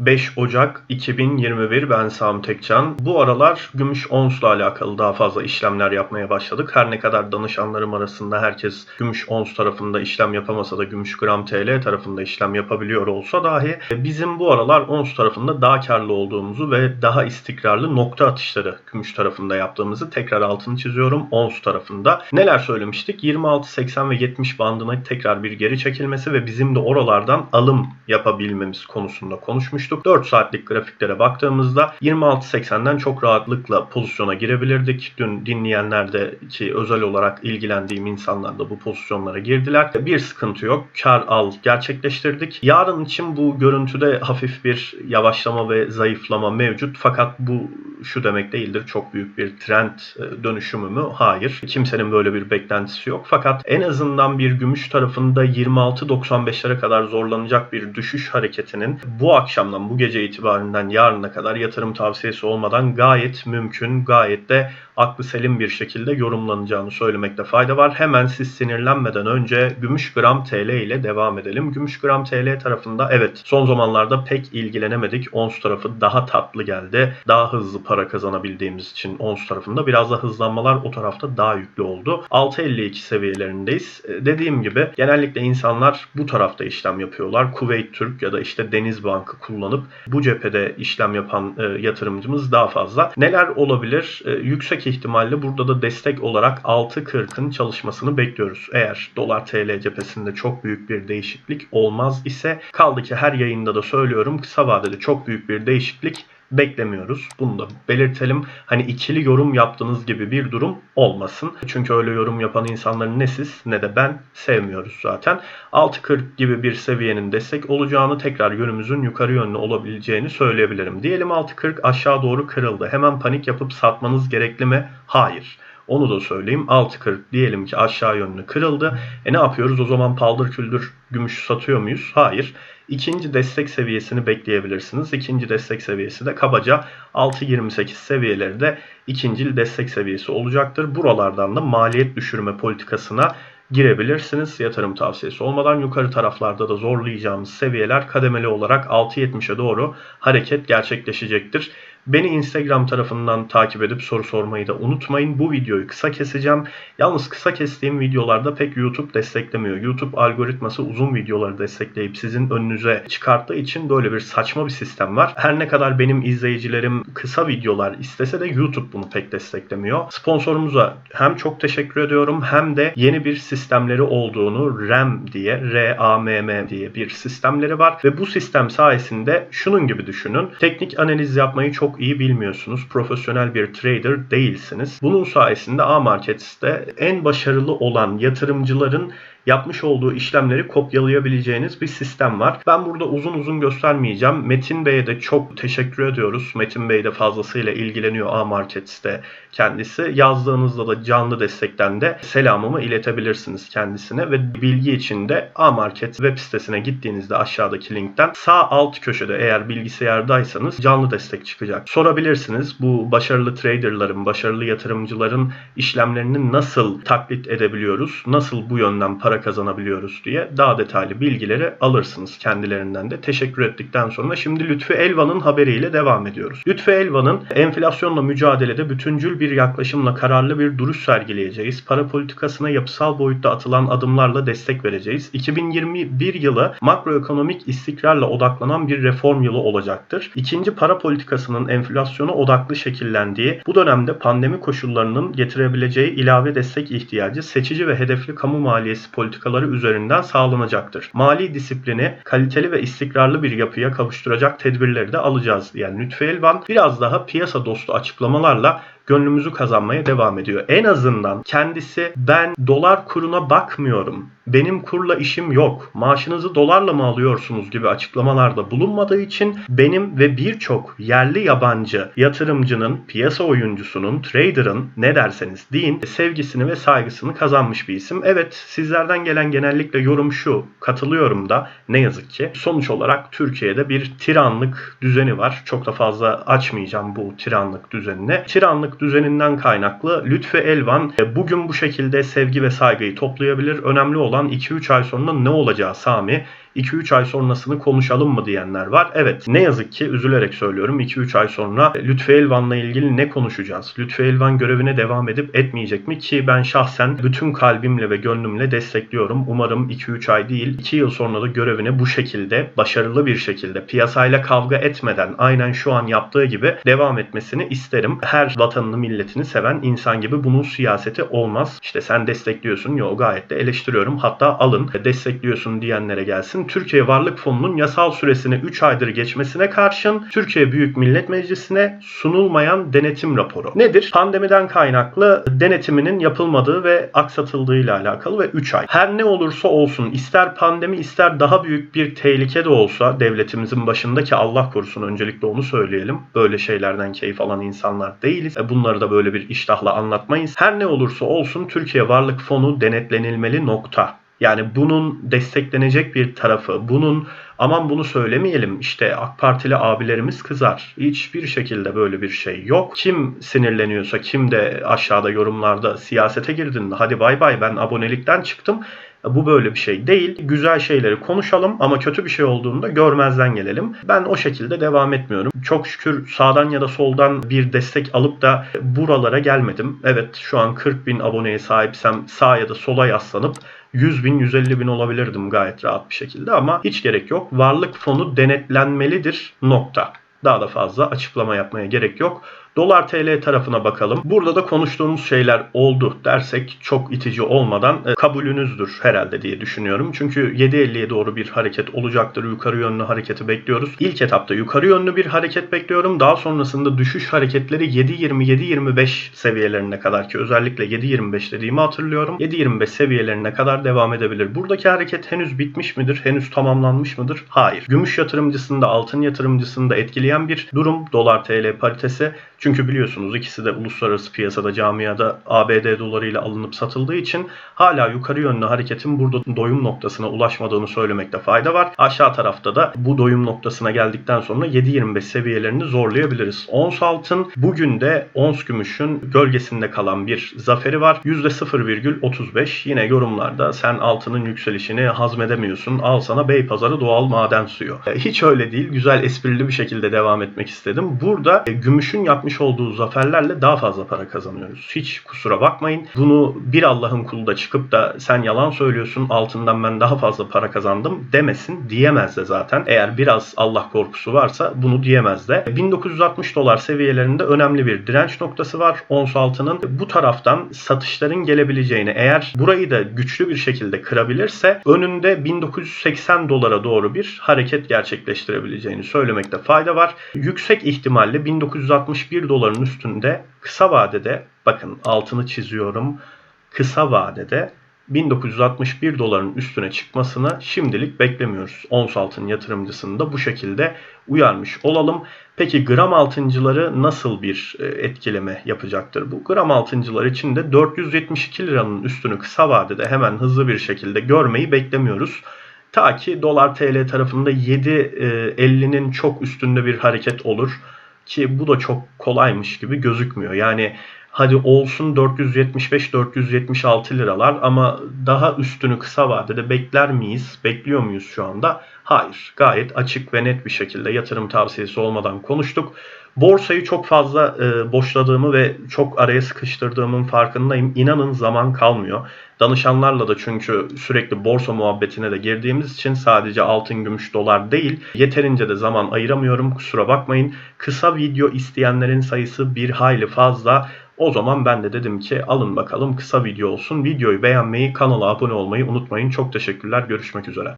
5 Ocak 2021 ben Sami Tekcan. Bu aralar gümüş onsla alakalı daha fazla işlemler yapmaya başladık. Her ne kadar danışanlarım arasında herkes gümüş ons tarafında işlem yapamasa da gümüş gram TL tarafında işlem yapabiliyor olsa dahi bizim bu aralar ons tarafında daha karlı olduğumuzu ve daha istikrarlı nokta atışları gümüş tarafında yaptığımızı tekrar altını çiziyorum ons tarafında. Neler söylemiştik? 26.80 ve 70 bandına tekrar bir geri çekilmesi ve bizim de oralardan alım yapabilmemiz konusunda konuşmuştuk konuşmuştuk. 4 saatlik grafiklere baktığımızda 26.80'den çok rahatlıkla pozisyona girebilirdik. Dün dinleyenler de ki özel olarak ilgilendiğim insanlar da bu pozisyonlara girdiler. Bir sıkıntı yok. Kar al gerçekleştirdik. Yarın için bu görüntüde hafif bir yavaşlama ve zayıflama mevcut. Fakat bu şu demek değildir. Çok büyük bir trend e, dönüşümü mü? Hayır. Kimsenin böyle bir beklentisi yok. Fakat en azından bir gümüş tarafında 26.95'lere kadar zorlanacak bir düşüş hareketinin bu akşamdan, bu gece itibarinden yarına kadar yatırım tavsiyesi olmadan gayet mümkün, gayet de aklı selim bir şekilde yorumlanacağını söylemekte fayda var. Hemen siz sinirlenmeden önce gümüş gram TL ile devam edelim. Gümüş gram TL tarafında evet son zamanlarda pek ilgilenemedik. Ons tarafı daha tatlı geldi. Daha hızlı para kazanabildiğimiz için ons tarafında biraz da hızlanmalar o tarafta daha yüklü oldu. 6.52 seviyelerindeyiz. E, dediğim gibi genellikle insanlar bu tarafta işlem yapıyorlar. Kuveyt Türk ya da işte Deniz Bankı kullanıp bu cephede işlem yapan e, yatırımcımız daha fazla. Neler olabilir? E, yüksek ihtimalle burada da destek olarak 6.40'ın çalışmasını bekliyoruz. Eğer dolar TL cephesinde çok büyük bir değişiklik olmaz ise kaldı ki her yayında da söylüyorum kısa vadede çok büyük bir değişiklik beklemiyoruz. Bunu da belirtelim. Hani ikili yorum yaptığınız gibi bir durum olmasın. Çünkü öyle yorum yapan insanların ne siz ne de ben sevmiyoruz zaten. 6.40 gibi bir seviyenin destek olacağını tekrar yönümüzün yukarı yönlü olabileceğini söyleyebilirim. Diyelim 6.40 aşağı doğru kırıldı. Hemen panik yapıp satmanız gerekli mi? Hayır. Onu da söyleyeyim. 6.40 diyelim ki aşağı yönlü kırıldı. E ne yapıyoruz? O zaman paldır küldür gümüş satıyor muyuz? Hayır. İkinci destek seviyesini bekleyebilirsiniz. İkinci destek seviyesi de kabaca 6.28 seviyeleri de ikinci destek seviyesi olacaktır. Buralardan da maliyet düşürme politikasına girebilirsiniz. Yatırım tavsiyesi olmadan yukarı taraflarda da zorlayacağımız seviyeler kademeli olarak 6.70'e doğru hareket gerçekleşecektir. Beni Instagram tarafından takip edip soru sormayı da unutmayın. Bu videoyu kısa keseceğim. Yalnız kısa kestiğim videolarda pek YouTube desteklemiyor. YouTube algoritması uzun videoları destekleyip sizin önünüze çıkarttığı için böyle bir saçma bir sistem var. Her ne kadar benim izleyicilerim kısa videolar istese de YouTube bunu pek desteklemiyor. Sponsorumuza hem çok teşekkür ediyorum hem de yeni bir sistemleri olduğunu RAM diye R-A-M-M diye bir sistemleri var ve bu sistem sayesinde şunun gibi düşünün. Teknik analiz yapmayı çok iyi bilmiyorsunuz. Profesyonel bir trader değilsiniz. Bunun sayesinde A-Markets'te en başarılı olan yatırımcıların yapmış olduğu işlemleri kopyalayabileceğiniz bir sistem var. Ben burada uzun uzun göstermeyeceğim. Metin Bey'e de çok teşekkür ediyoruz. Metin Bey de fazlasıyla ilgileniyor A-Markets'te kendisi. Yazdığınızda da canlı destekten de selamımı iletebilirsiniz kendisine ve bilgi için de A-Market web sitesine gittiğinizde aşağıdaki linkten sağ alt köşede eğer bilgisayardaysanız canlı destek çıkacak. Sorabilirsiniz bu başarılı traderların, başarılı yatırımcıların işlemlerini nasıl taklit edebiliyoruz? Nasıl bu yönden para kazanabiliyoruz diye daha detaylı bilgileri alırsınız kendilerinden de. Teşekkür ettikten sonra şimdi Lütfü Elvan'ın haberiyle devam ediyoruz. Lütfü Elvan'ın enflasyonla mücadelede bütüncül bir yaklaşımla kararlı bir duruş sergileyeceğiz. Para politikasına yapısal boyutta atılan adımlarla destek vereceğiz. 2021 yılı makroekonomik istikrarla odaklanan bir reform yılı olacaktır. İkinci para politikasının enflasyona odaklı şekillendiği bu dönemde pandemi koşullarının getirebileceği ilave destek ihtiyacı seçici ve hedefli kamu maliyesi politikaları üzerinden sağlanacaktır. Mali disiplini kaliteli ve istikrarlı bir yapıya kavuşturacak tedbirleri de alacağız. Yani Lütfü Elvan biraz daha piyasa dostu açıklamalarla gönlümüzü kazanmaya devam ediyor. En azından kendisi ben dolar kuruna bakmıyorum. Benim kurla işim yok. Maaşınızı dolarla mı alıyorsunuz gibi açıklamalarda bulunmadığı için benim ve birçok yerli yabancı yatırımcının, piyasa oyuncusunun, trader'ın ne derseniz deyin sevgisini ve saygısını kazanmış bir isim. Evet sizlerden gelen genellikle yorum şu. Katılıyorum da ne yazık ki. Sonuç olarak Türkiye'de bir tiranlık düzeni var. Çok da fazla açmayacağım bu tiranlık düzenini. Tiranlık düzeninden kaynaklı Lütfü Elvan e, bugün bu şekilde sevgi ve saygıyı toplayabilir. Önemli olan 2-3 ay sonra ne olacağı Sami 2-3 ay sonrasını konuşalım mı diyenler var. Evet ne yazık ki üzülerek söylüyorum 2-3 ay sonra Lütfü Elvan'la ilgili ne konuşacağız? Lütfü Elvan görevine devam edip etmeyecek mi? Ki ben şahsen bütün kalbimle ve gönlümle destekliyorum. Umarım 2-3 ay değil 2 yıl sonra da görevine bu şekilde başarılı bir şekilde piyasayla kavga etmeden aynen şu an yaptığı gibi devam etmesini isterim. Her vatanını milletini seven insan gibi bunun siyaseti olmaz. İşte sen destekliyorsun. Yo gayet de eleştiriyorum. Hatta alın destekliyorsun diyenlere gelsin. Türkiye Varlık Fonu'nun yasal süresini 3 aydır geçmesine karşın Türkiye Büyük Millet Meclisi'ne sunulmayan denetim raporu. Nedir? Pandemiden kaynaklı denetiminin yapılmadığı ve aksatıldığıyla alakalı ve 3 ay. Her ne olursa olsun ister pandemi ister daha büyük bir tehlike de olsa devletimizin başındaki Allah korusun öncelikle onu söyleyelim. Böyle şeylerden keyif alan insanlar değiliz. E, Bunları da böyle bir iştahla anlatmayız. Her ne olursa olsun Türkiye Varlık Fonu denetlenilmeli nokta. Yani bunun desteklenecek bir tarafı, bunun aman bunu söylemeyelim işte AK Partili abilerimiz kızar. Hiçbir şekilde böyle bir şey yok. Kim sinirleniyorsa, kim de aşağıda yorumlarda siyasete girdin hadi bay bay ben abonelikten çıktım. Bu böyle bir şey değil. Güzel şeyleri konuşalım ama kötü bir şey olduğunda görmezden gelelim. Ben o şekilde devam etmiyorum. Çok şükür sağdan ya da soldan bir destek alıp da buralara gelmedim. Evet şu an 40 bin aboneye sahipsem sağ ya da sola yaslanıp 100 bin 150 bin olabilirdim gayet rahat bir şekilde ama hiç gerek yok. Varlık fonu denetlenmelidir nokta. Daha da fazla açıklama yapmaya gerek yok. Dolar TL tarafına bakalım. Burada da konuştuğumuz şeyler oldu dersek çok itici olmadan e, kabulünüzdür herhalde diye düşünüyorum. Çünkü 7.50'ye doğru bir hareket olacaktır. Yukarı yönlü hareketi bekliyoruz. İlk etapta yukarı yönlü bir hareket bekliyorum. Daha sonrasında düşüş hareketleri 7.20-7.25 seviyelerine kadar ki özellikle 7.25 dediğimi hatırlıyorum. 7.25 seviyelerine kadar devam edebilir. Buradaki hareket henüz bitmiş midir? Henüz tamamlanmış mıdır? Hayır. Gümüş yatırımcısında, altın yatırımcısında etkileyen bir durum. Dolar TL paritesi. Çünkü biliyorsunuz ikisi de uluslararası piyasada camiada ABD dolarıyla alınıp satıldığı için hala yukarı yönlü hareketin burada doyum noktasına ulaşmadığını söylemekte fayda var. Aşağı tarafta da bu doyum noktasına geldikten sonra 7.25 seviyelerini zorlayabiliriz. Ons altın bugün de ons gümüşün gölgesinde kalan bir zaferi var. %0,35 yine yorumlarda sen altının yükselişini hazmedemiyorsun al sana Beypazarı doğal maden suyu. Hiç öyle değil. Güzel esprili bir şekilde devam etmek istedim. Burada e, gümüşün yapmış olduğu zaferlerle daha fazla para kazanıyoruz. Hiç kusura bakmayın. Bunu bir Allah'ın kulu da çıkıp da sen yalan söylüyorsun altından ben daha fazla para kazandım demesin diyemez de zaten. Eğer biraz Allah korkusu varsa bunu diyemez de. 1960 dolar seviyelerinde önemli bir direnç noktası var. Ons altının bu taraftan satışların gelebileceğini eğer burayı da güçlü bir şekilde kırabilirse önünde 1980 dolara doğru bir hareket gerçekleştirebileceğini söylemekte fayda var. Yüksek ihtimalle 1961 doların üstünde kısa vadede bakın altını çiziyorum. Kısa vadede 1961 doların üstüne çıkmasını şimdilik beklemiyoruz. Ons altın yatırımcısını da bu şekilde uyarmış olalım. Peki gram altıncıları nasıl bir e, etkileme yapacaktır bu? Gram altıncılar için de 472 liranın üstünü kısa vadede hemen hızlı bir şekilde görmeyi beklemiyoruz. Ta ki dolar TL tarafında 7.50'nin çok üstünde bir hareket olur. Ki bu da çok kolaymış gibi gözükmüyor. Yani hadi olsun 475-476 liralar ama daha üstünü kısa vadede bekler miyiz? Bekliyor muyuz şu anda? Hayır. Gayet açık ve net bir şekilde yatırım tavsiyesi olmadan konuştuk. Borsayı çok fazla e, boşladığımı ve çok araya sıkıştırdığımın farkındayım. İnanın zaman kalmıyor. Danışanlarla da çünkü sürekli borsa muhabbetine de girdiğimiz için sadece altın, gümüş, dolar değil. Yeterince de zaman ayıramıyorum kusura bakmayın. Kısa video isteyenlerin sayısı bir hayli fazla. O zaman ben de dedim ki alın bakalım kısa video olsun. Videoyu beğenmeyi, kanala abone olmayı unutmayın. Çok teşekkürler. Görüşmek üzere.